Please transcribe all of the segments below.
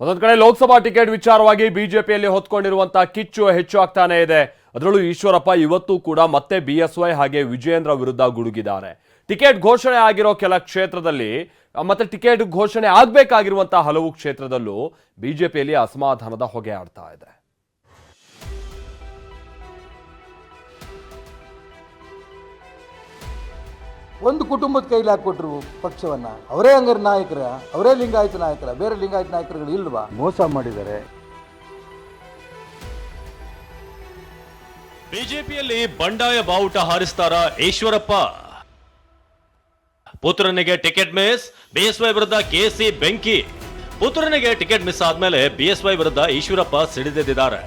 ಮತ್ತೊಂದು ಕಡೆ ಲೋಕಸಭಾ ಟಿಕೆಟ್ ವಿಚಾರವಾಗಿ ಬಿಜೆಪಿಯಲ್ಲಿ ಹೊತ್ಕೊಂಡಿರುವಂತಹ ಕಿಚ್ಚು ಹೆಚ್ಚು ಆಗ್ತಾನೆ ಇದೆ. ಅದರಲ್ಲೂ ಈಶ್ವರಪ್ಪ ಇವತ್ತು ಕೂಡ ಮತ್ತೆ ಬಿಎಸ್ವೈ ಹಾಗೆ ವಿಜಯೇಂದ್ರ ವಿರುದ್ಧ ಗುಡುಗಿದ್ದಾರೆ. ಟಿಕೆಟ್ ಘೋಷಣೆ ಆಗಿರೋ ಕೆಲ ಕ್ಷೇತ್ರದಲ್ಲಿ ಮತ್ತೆ ಟಿಕೆಟ್ ಘೋಷಣೆ ಆಗ್ಬೇಕಾಗಿರುವಂತಹ ಹಲವು ಕ್ಷೇತ್ರದಲ್ಲೂ ಬಿಜೆಪಿಯಲ್ಲಿ ಅಸಮಾಧಾನದ ಹೊಗೆ ಆಡ್ತಾ ಇದೆ. ಒಂದು ಕುಟುಂಬದ ಕೈಲಿ ಹಾಕ್ಕೊಟ್ರು ಪಕ್ಷವನ್ನ ಅವರೇ ಹಂಗಾರೆ ನಾಯಕರ ಅವರೇ ಲಿಂಗಾಯತ ನಾಯಕರ ಬೇರೆ ಲಿಂಗಾಯತ ನಾಯಕರುಗಳು ಇಲ್ವಾ? ಮೋಸ ಮಾಡಿದ್ದಾರೆ. ಬಿಜೆಪಿಯಲ್ಲಿ ಬಂಡಾಯ ಬಾವುಟ ಹಾರಿಸ್ತಾರ Eshwarappa? ಪುತ್ರನಿಗೆ ticket miss B S Y ವಿರುದ್ಧ ಕೆಸಿ ಬೆಂಕಿ. ಪುತ್ರನಿಗೆ ಟಿಕೆಟ್ ಮಿಸ್ ಆದ್ಮೇಲೆ ಬಿಎಸ್ವೈ ವಿರುದ್ಧ ಈಶ್ವರಪ್ಪ ಸಿಡಿದೆದ್ದಿದ್ದಾರೆ.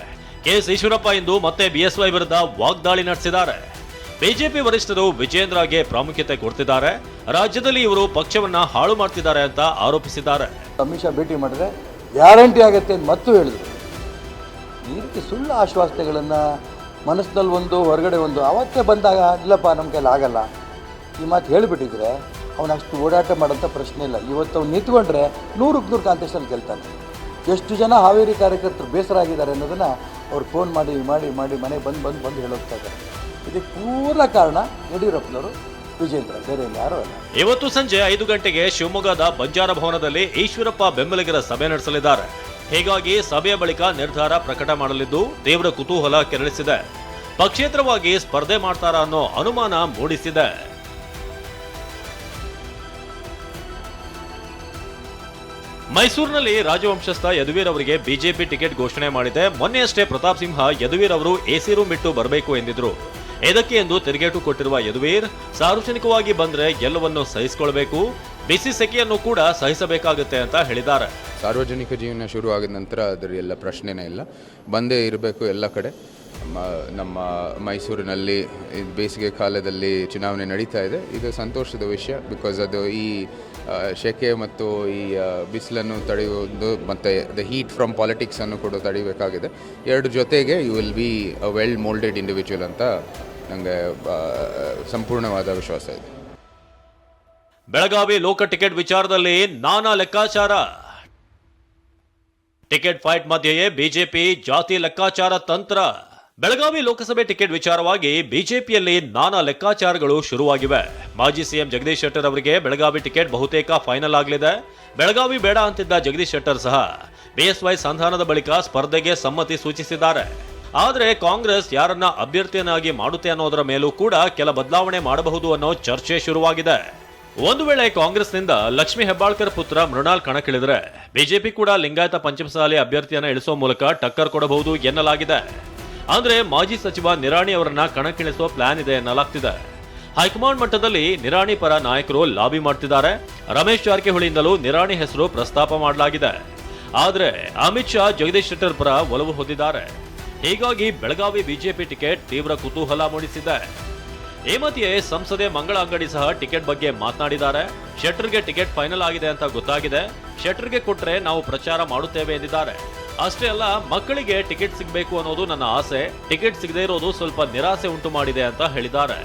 ಕೆಎಸ್ ಈಶ್ವರಪ್ಪ ಇಂದು ಮತ್ತೆ ಬಿಎಸ್ವೈ ವಿರುದ್ಧ ವಾಗ್ದಾಳಿ ನಡೆಸಿದ್ದಾರೆ. ಬಿಜೆಪಿ ವರಿಷ್ಠರು ವಿಜೇಂದ್ರಗೆ ಪ್ರಾಮುಖ್ಯತೆ ಕೊಡ್ತಿದ್ದಾರೆ. ರಾಜ್ಯದಲ್ಲಿ ಇವರು ಪಕ್ಷವನ್ನ ಹಾಳು ಮಾಡ್ತಿದ್ದಾರೆ ಅಂತ ಆರೋಪಿಸಿದ್ದಾರೆ. ಅಮಿತ್ ಶಾ ಭೇಟಿ ಮಾಡಿದ್ರೆ ಗ್ಯಾರಂಟಿ ಆಗುತ್ತೆ ಅಂತ ಮತ್ತು ಹೇಳಿದ್ರು. ಈ ರೀತಿ ಸುಳ್ಳು ಆಶ್ವಾಸನೆಗಳನ್ನು ಮನಸ್ಸಿನಲ್ಲಿ ಒಂದು, ಹೊರಗಡೆ ಒಂದು, ಅವತ್ತೇ ಬಂದಾಗ ಇಲ್ಲಪ್ಪ, ನಮ್ಮ ಕೈಲಿ ಆಗಲ್ಲ. ಈ ಮಾತು ಹೇಳಿಬಿಟ್ಟಿದ್ರೆ ಅವನು ಅಷ್ಟು ಓಡಾಟ ಮಾಡೋಂಥ ಪ್ರಶ್ನೆ ಇಲ್ಲ. ಇವತ್ತು ಅವ್ನು ನಿಂತ್ಕೊಂಡ್ರೆ ನೂರಕ್ಕೆ ನೂರು ಕಾಂಟೆಸ್ಟಲ್ಲಿ ಗೆಲ್ತಾನೆ. ಎಷ್ಟು ಜನ ಹಾವೇರಿ ಕಾರ್ಯಕರ್ತರು ಬೇಸರ ಆಗಿದ್ದಾರೆ ಅನ್ನೋದನ್ನು ಅವ್ರು ಫೋನ್ ಮಾಡಿ ಮಾಡಿ ಮಾಡಿ ಮನೆಗೆ ಬಂದು ಬಂದು ಬಂದು ಹೇಳೋಗ್ತಾ ಇದ್ದಾರೆ ಇದಕ್ಕೆ ಪೂರ್ಣ ಕಾರಣ ಯಡಿಯೂರಪ್ಪನವರು ವಿಜೇಂದ್ರ ಬೇರೆ ಯಾರು ಅಲ್ಲ. ಇವತ್ತು ಸಂಜೆ ಐದು ಗಂಟೆಗೆ ಶಿವಮೊಗ್ಗದ ಬಂಜಾರ ಭವನದಲ್ಲಿ ಈಶ್ವರಪ್ಪ ಬೆಂಬಲಿಗರ ಸಭೆ ನಡೆಸಲಿದ್ದಾರೆ. ಹೀಗಾಗಿ ಸಭೆಯ ಬಳಿಕ ನಿರ್ಧಾರ ಪ್ರಕಟ ಮಾಡಲಿದ್ದು ತೀವ್ರ ಕುತೂಹಲ ಕೆರಳಿಸಿದೆ. ಪಕ್ಷೇತರವಾಗಿ ಸ್ಪರ್ಧೆ ಮಾಡ್ತಾರಾ ಅನ್ನೋ ಅನುಮಾನ ಮೂಡಿಸಿದೆ. ಮೈಸೂರಿನಲ್ಲಿ ರಾಜವಂಶಸ್ಥ ಯದುವೀರ್ ಅವರಿಗೆ ಬಿಜೆಪಿ ಟಿಕೆಟ್ ಘೋಷಣೆ ಮಾಡಿದೆ. ಮೊನ್ನೆಯಷ್ಟೇ ಪ್ರತಾಪ್ ಸಿಂಹ, ಯದುವೀರ್ ಅವರು ಎಸಿ ರೂಮ್ ಬಿಟ್ಟು ಬರಬೇಕು ಎಂದಿದ್ರು. ಇದಕ್ಕೆ ಎಂದು ತಿರುಗೇಟು ಕೊಟ್ಟಿರುವ ಯದುವೀರ್, ಸಾರ್ವಜನಿಕವಾಗಿ ಬಂದ್ರೆ ಎಲ್ಲವನ್ನು ಸಹಿಸಿಕೊಳ್ಬೇಕು, ಬಿಸಿ ಸೆಕೆಯನ್ನು ಕೂಡ ಸಹಿಸಬೇಕಾಗುತ್ತೆ ಅಂತ ಹೇಳಿದ್ದಾರೆ. ಸಾರ್ವಜನಿಕ ಜೀವನ ಶುರು ಆಗಿದ ನಂತರ ಅದರ ಎಲ್ಲ ಪ್ರಶ್ನೆನೇ ಇಲ್ಲ. ಬಂದೇ ಇರಬೇಕು ಎಲ್ಲ ಕಡೆ. ನಮ್ಮ ನಮ್ಮ ಮೈಸೂರಿನಲ್ಲಿ ಬೇಸಿಗೆ ಕಾಲದಲ್ಲಿ ಚುನಾವಣೆ ನಡೀತಾ ಇದೆ. ಇದು ಸಂತೋಷದ ವಿಷಯ ಬಿಕಾಸ್ ಅದು ಈ ಶೆಕೆ ಮತ್ತು ಈ ಬಿಸಿಲನ್ನು ತಡೆಯುವುದು ಮತ್ತು ದ ಹೀಟ್ ಫ್ರಮ್ ಪಾಲಿಟಿಕ್ಸನ್ನು ಕೂಡ ತಡಿಬೇಕಾಗಿದೆ ಎರಡು ಜೊತೆಗೆ you will be well moulded individual ಅಂತ ನನಗೆ ಸಂಪೂರ್ಣವಾದ ವಿಶ್ವಾಸ ಇದೆ. ಬೆಳಗಾವಿ ಲೋಕ ಟಿಕೆಟ್ ವಿಚಾರದಲ್ಲಿ ನಾನಾ ಲೆಕ್ಕಾಚಾರ. ಟಿಕೆಟ್ ಫೈಟ್ ಮಧ್ಯೆಯೇ ಬಿಜೆಪಿ ಜಾತಿ ಲೆಕ್ಕಾಚಾರ ತಂತ್ರ. ಬೆಳಗಾವಿ ಲೋಕಸಭೆ ಟಿಕೆಟ್ ವಿಚಾರವಾಗಿ ಬಿಜೆಪಿಯಲ್ಲಿ ನಾನಾ ಲೆಕ್ಕಾಚಾರಗಳು ಶುರುವಾಗಿವೆ. ಮಾಜಿ ಸಿಎಂ ಜಗದೀಶ್ ಶೆಟ್ಟರ್ ಅವರಿಗೆ ಬೆಳಗಾವಿ ಟಿಕೆಟ್ ಬಹುತೇಕ ಫೈನಲ್ ಆಗಲಿದೆ. ಬೆಳಗಾವಿ ಬೇಡ ಅಂತಿದ್ದ ಜಗದೀಶ್ ಶೆಟ್ಟರ್ ಸಹ ಬಿಎಸ್ವೈ ಸಂಧಾನದ ಬಳಿಕ ಸ್ಪರ್ಧೆಗೆ ಸಮ್ಮತಿ ಸೂಚಿಸಿದ್ದಾರೆ. ಆದರೆ ಕಾಂಗ್ರೆಸ್ ಯಾರನ್ನ ಅಭ್ಯರ್ಥಿಯನ್ನಾಗಿ ಮಾಡುತ್ತೆ ಅನ್ನೋದರ ಮೇಲೂ ಕೂಡ ಕೆಲ ಬದಲಾವಣೆ ಮಾಡಬಹುದು ಅನ್ನೋ ಚರ್ಚೆ ಶುರುವಾಗಿದೆ. ಒಂದು ವೇಳೆ ಕಾಂಗ್ರೆಸ್ನಿಂದ ಲಕ್ಷ್ಮಿ ಹೆಬ್ಬಾಳ್ಕರ್ ಪುತ್ರ ಮೃಣಾಲ್ ಕಣಕ್ಕಿಳಿದ್ರೆ ಬಿಜೆಪಿ ಕೂಡ ಲಿಂಗಾಯತ ಪಂಚಮಸಾಲಿ ಅಭ್ಯರ್ಥಿಯನ್ನ ಇಳಿಸುವ ಮೂಲಕ ಟಕ್ಕರ್ ಕೊಡಬಹುದು ಎನ್ನಲಾಗಿದೆ. ಅಂದ್ರೆ ಮಾಜಿ ಸಚಿವ ನಿರಾಣಿ ಅವರನ್ನ ಕಣಕ್ಕಿಳಿಸುವ ಪ್ಲಾನ್ ಇದೆ ಎನ್ನಲಾಗ್ತಿದೆ. ಹೈಕಮಾಂಡ್ ಮಟ್ಟದಲ್ಲಿ ನಿರಾಣಿ ಪರ ನಾಯಕರು ಲಾಬಿ ಮಾಡ್ತಿದ್ದಾರೆ. ರಮೇಶ್ ಜಾರಕಿಹೊಳಿಯಿಂದಲೂ ನಿರಾಣಿ ಹೆಸರು ಪ್ರಸ್ತಾಪ ಮಾಡಲಾಗಿದೆ. ಆದರೆ ಅಮಿತ್ ಶಾ, ಜಗದೀಶ್ ಶೆಟ್ಟರ್ ಪರ ಒಲವು ಹೊಂದಿದ್ದಾರೆ. ಹೀಗಾಗಿ ಬೆಳಗಾವಿ ಬಿಜೆಪಿ ಟಿಕೆಟ್ ತೀವ್ರ ಕುತೂಹಲ ಮೂಡಿಸಿದೆ. ಈ ಮಧ್ಯೆ ಸಂಸದೆ ಮಂಗಳ ಅಂಗಡಿ ಸಹ ಟಿಕೆಟ್ ಬಗ್ಗೆ ಮಾತನಾಡಿದ್ದಾರೆ. ಶೆಟ್ಟರ್ಗೆ ಟಿಕೆಟ್ ಫೈನಲ್ ಆಗಿದೆ ಅಂತ ಗೊತ್ತಾಗಿದೆ. ಶೆಟ್ಟರ್ಗೆ ಕೊಟ್ರೆ ನಾವು ಪ್ರಚಾರ ಮಾಡುತ್ತೇವೆ ಎಂದಿದ್ದಾರೆ. ಅಷ್ಟೇ ಅಲ್ಲ, ಮಕ್ಕಳಿಗೆ ಟಿಕೆಟ್ ಸಿಗಬೇಕು ಅನ್ನೋದು ನನ್ನ ಆಸೆ. ಟಿಕೆಟ್ ಸಿಗದೇ ಇರೋದು ಸ್ವಲ್ಪ ನಿರಾಸೆ ಉಂಟು ಮಾಡಿದೆ ಅಂತ ಹೇಳಿದ್ದಾರೆ.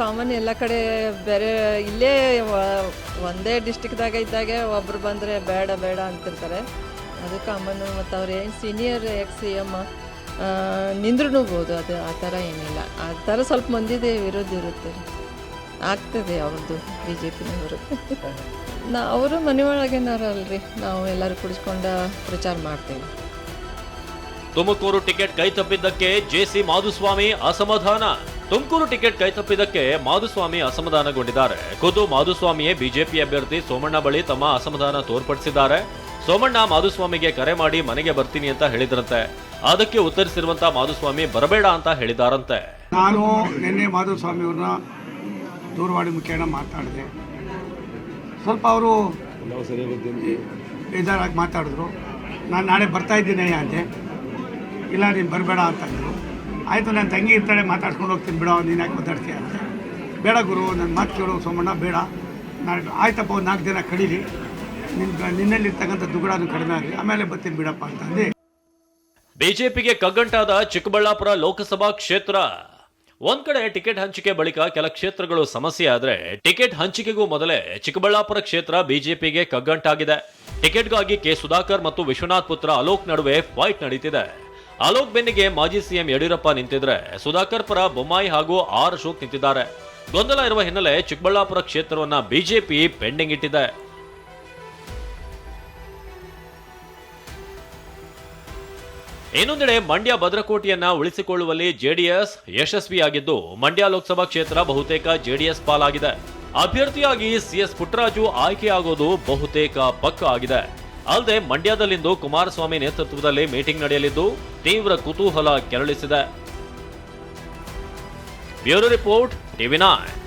ಕಾಮನ್ ಎಲ್ಲ ಕಡೆ ಬೇರೆ ಇಲ್ಲೇ ಒಂದೇ ಡಿಸ್ಟಿಕ್ದಾಗ ಇದ್ದಾಗೆ ಒಬ್ರು ಬಂದ್ರೆ ಬೇಡ ಬೇಡ ಅಂತಿರ್ತಾರೆ. ಅದು ಕಾಮನ್ ಮತ್ತು ಅವ್ರು ಸೀನಿಯರ್ ಎಕ್ಸ್ ಸಿ ಎಂ ನಿಂದ್ರೂಬೋದು ಅದು ಆ ಥರ ಏನಿಲ್ಲ. ಆ ಥರ ಸ್ವಲ್ಪ ಮಂದಿದೆ ವಿರೋಧ ಇರುತ್ತೆ. ಆಗ್ತದೆ ಅವ್ರದ್ದು ಬಿ ಜೆ ಪಿನವರು ನಾ, ಅವರು ಮನೆ ಒಳಗೇನಾರಲ್ರಿ ನಾವು ಎಲ್ಲರೂ ಕುಡಿಸ್ಕೊಂಡು ಪ್ರಚಾರ ಮಾಡ್ತೇವೆ. ತುಮಕೂರು ಟಿಕೆಟ್ ಕೈ ಕೈತಪ್ಪಿದ್ದಕ್ಕೆ ಜೆಸಿ ಮಾಧುಸ್ವಾಮಿ ಅಸಮಾಧಾನ. ತುಮಕೂರು ಟಿಕೆಟ್ ಕೈ ತಪ್ಪಿದ್ದಕ್ಕೆ ಮಾಧುಸ್ವಾಮಿ ಅಸಮಾಧಾನಗೊಂಡಿದ್ದಾರೆ. ಖುದ್ದು ಮಾಧುಸ್ವಾಮಿಯೇ ಬಿಜೆಪಿ ಅಭ್ಯರ್ಥಿ ಸೋಮಣ್ಣ ಬಳಿ ತಮ್ಮ ಅಸಮಾಧಾನ ತೋರ್ಪಡಿಸಿದ್ದಾರೆ. ಸೋಮಣ್ಣ ಮಾಧುಸ್ವಾಮಿಗೆ ಕರೆ ಮಾಡಿ ಮನೆಗೆ ಬರ್ತೀನಿ ಅಂತ ಹೇಳಿದ್ರಂತೆ. ಅದಕ್ಕೆ ಉತ್ತರಿಸಿರುವಂತ ಮಾಧುಸ್ವಾಮಿ ಬರಬೇಡ ಅಂತ ಹೇಳಿದಾರಂತೆ. ನಾನು ನಿನ್ನೆ ಮಾಧುಸ್ವಾಮಿಯವ್ರನ್ನ ದೂರವಾಣಿ ಮುಖೇನ ಮಾತಾಡಿದೆ. ಸ್ವಲ್ಪ ಅವರು ಬೇಜಾರಾಗಿ ಮಾತಾಡಿದ್ರು. ನಾನು ನಾಳೆ ಬರ್ತಾ ಇದ್ದೀನಿ ಅಂದೆ. ಇಲ್ಲ, ನೀನು ಬರಬೇಡ ಅಂತಂದರು ಆಯಿತು ನನ್ನ ತಂಗಿ ಇರ್ತಾಳೆ ಮಾತಾಡ್ಕೊಂಡು ಹೋಗ್ತೀನಿ ಬಿಡೋ, ನೀನು ಯಾಕೆ ಮಾತಾಡ್ತೀಯ ಅಂತ. ಬೇಡ ಗುರು ನನ್ನ ಮಾತು ಕೇಳೋ, ಸೋಮಣ್ಣ, ಬೇಡ. ನಾನು ಆಯ್ತಪ್ಪ, ಒಂದು ನಾಲ್ಕು ದಿನ ಕಡೀಲಿ ನಿನ್ನ ನಿನ್ನಲ್ಲಿರ್ತಕ್ಕಂಥ ದುಗುಡನು ಕಡಿಮೆ ಆಗಲಿ. ಆಮೇಲೆ ಬರ್ತೀನಿ ಬಿಡಪ್ಪ ಅಂತಂದು ಬಿಜೆಪಿಗೆ ಕಗ್ಗಂಟಾದ ಚಿಕ್ಕಬಳ್ಳಾಪುರ ಲೋಕಸಭಾ ಕ್ಷೇತ್ರ. ಒಂದ್ ಕಡೆ ಟಿಕೆಟ್ ಹಂಚಿಕೆ ಬಳಿಕ ಕೆಲ ಕ್ಷೇತ್ರಗಳು ಸಮಸ್ಯೆ ಆದ್ರೆ ಟಿಕೆಟ್ ಹಂಚಿಕೆಗೂ ಮೊದಲೇ ಚಿಕ್ಕಬಳ್ಳಾಪುರ ಕ್ಷೇತ್ರ ಬಿಜೆಪಿಗೆ ಕಗ್ಗಂಟಾಗಿದೆ. ಟಿಕೆಟ್ಗಾಗಿ ಕೆ ಸುಧಾಕರ್ ಮತ್ತು ವಿಶ್ವನಾಥ್ ಪುತ್ರ ಅಲೋಕ್ ನಡುವೆ ಫೈಟ್ ನಡೀತಿದೆ. ಅಲೋಕ್ ಬೆನ್ನಿಗೆ ಮಾಜಿ ಸಿಎಂ ಯಡಿಯೂರಪ್ಪ ನಿಂತಿದ್ರೆ ಸುಧಾಕರ್ ಪರ ಬೊಮ್ಮಾಯಿ ಹಾಗೂ ಆರ್ ಅಶೋಕ್ ನಿಂತಿದ್ದಾರೆ. ಗೊಂದಲ ಇರುವ ಹಿನ್ನೆಲೆ ಚಿಕ್ಕಬಳ್ಳಾಪುರ ಕ್ಷೇತ್ರವನ್ನ ಬಿಜೆಪಿ ಪೆಂಡಿಂಗ್ ಇಟ್ಟಿದೆ. ಇನ್ನೊಂದೆಡೆ ಮಂಡ್ಯ ಭದ್ರಕೋಟೆಯನ್ನ ಉಳಿಸಿಕೊಳ್ಳುವಲ್ಲಿ ಜೆಡಿಎಸ್ ಯಶಸ್ವಿಯಾಗಿದ್ದು, ಮಂಡ್ಯ ಲೋಕಸಭಾ ಕ್ಷೇತ್ರ ಬಹುತೇಕ ಜೆಡಿಎಸ್ ಪಾಲಾಗಿದೆ. ಅಭ್ಯರ್ಥಿಯಾಗಿ ಸಿಎಸ್ ಪುಟ್ಟರಾಜು ಆಯ್ಕೆಯಾಗೋದು ಬಹುತೇಕ ಪಕ್ಕ ಆಗಿದೆ. ಅಲ್ಲದೆ ಮಂಡ್ಯದಲ್ಲಿಂದು ಕುಮಾರಸ್ವಾಮಿ ನೇತೃತ್ವದಲ್ಲಿ ಮೀಟಿಂಗ್ ನಡೆಯಲಿದ್ದು, ತೀವ್ರ ಕುತೂಹಲ ಕೆರಳಿಸಿದೆ. Bureau report, TV nine